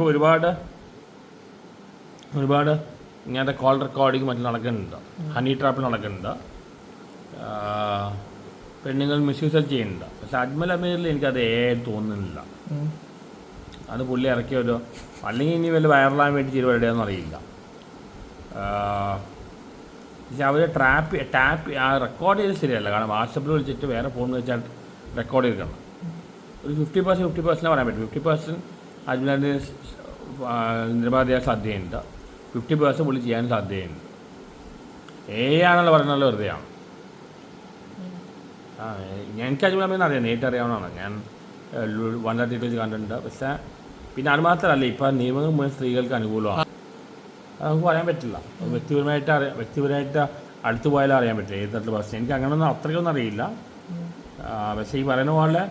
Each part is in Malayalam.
ഇപ്പോൾ ഒരുപാട് ഒരുപാട് ഇങ്ങനത്തെ കോൾ റെക്കോർഡിങ് മറ്റും നടക്കുന്നുണ്ട്. ഹണി ട്രാപ്പിൽ നടക്കുന്നുണ്ട്. പെണ്ണുങ്ങൾ മിസ്യൂസ് ചെയ്യുന്നുണ്ട്. പക്ഷെ അജ്മൽ അമീറിൽ എനിക്കത് ഏ തോന്നുന്നില്ല. അത് പുള്ളി ഇറക്കിയൊരു അല്ലെങ്കിൽ ഇനി വല്ല വൈറലാകാൻ വേണ്ടി പരിപാടിയാണെന്ന് അറിയില്ല. പക്ഷെ അവർ ട്രാപ്പ് ടാപ്പ് ആ റെക്കോർഡ് ചെയ്ത് ശരിയല്ല. കാരണം വാട്സപ്പിൽ വിളിച്ചിട്ട് വേറെ ഫോൺ വെച്ചാൽ റെക്കോർഡ് ചെയ്തിരിക്കണം. ഒരു ഫിഫ്റ്റി പെർസെന്റ് ഫിഫ്റ്റി പെർസെന്റ് പറയാൻ പറ്റും. ഫിഫ്റ്റി പെർസെന്റ് അജ്മലിന് നിരവധിയായ സാധ്യതയുണ്ട്. ഫിഫ്റ്റി പേഴ്സൺ പുള്ളി ചെയ്യാൻ സാധ്യതയുണ്ട്. ഏ ആണല്ലോ വെറുതെ വെറുതെയാണ്. ആ ഞങ്ങൾക്ക് എനിക്ക് അജ്മൽ അമീറിനെ അറിയാം. നേരിട്ട് അറിയാവുന്നതാണ്. ഞാൻ വൺ തേർട്ടി ടു കണ്ടിട്ടുണ്ട്. പക്ഷേ പിന്നെ അത് മാത്രമല്ല ഇപ്പം നിയമങ്ങൾ മുഴുവൻ സ്ത്രീകൾക്ക് അനുകൂലമാണ്. അത് നമുക്ക് പറയാൻ പറ്റില്ല. വ്യക്തിപരമായിട്ട് അറിയാം. വ്യക്തിപരമായിട്ട് അടുത്ത് പോയാലും അറിയാൻ പറ്റില്ല ഏത് തരത്തിലുള്ള പ്രശ്നം. എനിക്ക് അങ്ങനെയൊന്നും അത്രയ്ക്കൊന്നും അറിയില്ല. പക്ഷേ ഈ പറയുന്ന പോലെ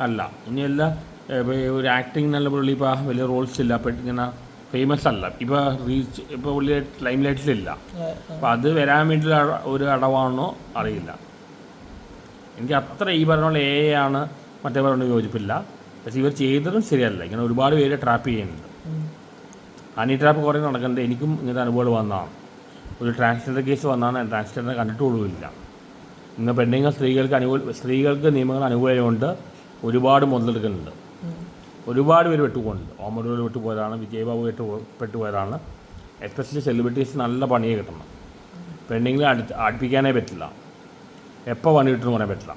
അല്ല. ഇനിയല്ല ഒരു ആക്ടിങ് നല്ല പുള്ളി ഇപ്പോൾ വലിയ റോൾസ് ഇല്ല. അപ്പോൾ ഇങ്ങനെ ഫേമസ് അല്ല. ഇപ്പോൾ റീച്ച് ഇപ്പോൾ പുള്ളി ലൈം ലൈറ്റ്സിലില്ല അപ്പോൾ അത് വരാൻ വേണ്ടി ഒരു അടവാണോ? അറിയില്ല. എനിക്ക് അത്ര ഈ പറഞ്ഞ പോലെ എ ആണ് മറ്റേ പറഞ്ഞു യോജിപ്പില്ല. പക്ഷേ ഇവർ ചെയ്തതും ശരിയല്ല. ഇങ്ങനെ ഒരുപാട് പേര് ട്രാപ്പ് ചെയ്യുന്നുണ്ട്. ഹണി ട്രാപ്പ് കുറേ നടക്കുന്നുണ്ട്. എനിക്കും ഇങ്ങനത്തെ അനുഭവങ്ങൾ വന്നതാണ്. ഒരു ട്രാൻസ്ജെൻഡർ കേസ് വന്നാണ്. ട്രാൻസ്ജെൻഡർ കണ്ടിട്ടുള്ളൂല്ല ഇന്ന് പെണ്ണുങ്ങൾ സ്ത്രീകൾക്ക് അനുകൂല സ്ത്രീകൾക്ക് നിയമങ്ങൾ അനുകൂലമുണ്ട് ഒരുപാട് മുതലെടുക്കുന്നുണ്ട്. ഒരുപാട് പേര് വെട്ടുപോകുന്നുണ്ട് ഓമഡൂർ വിട്ടുപോയതാണ് വിജയബാബു വെട്ടു പെട്ടുപോയതാണ്. എസ്പെഷ്യലി സെലിബ്രിറ്റീസ് നല്ല പണിയെ കിട്ടണം. പെണ്ണുങ്ങളെ അടുത്ത് അടുപ്പിക്കാനേ പറ്റില്ല. എപ്പോൾ പണി കിട്ടുമെന്ന് പറയാൻ പറ്റില്ല.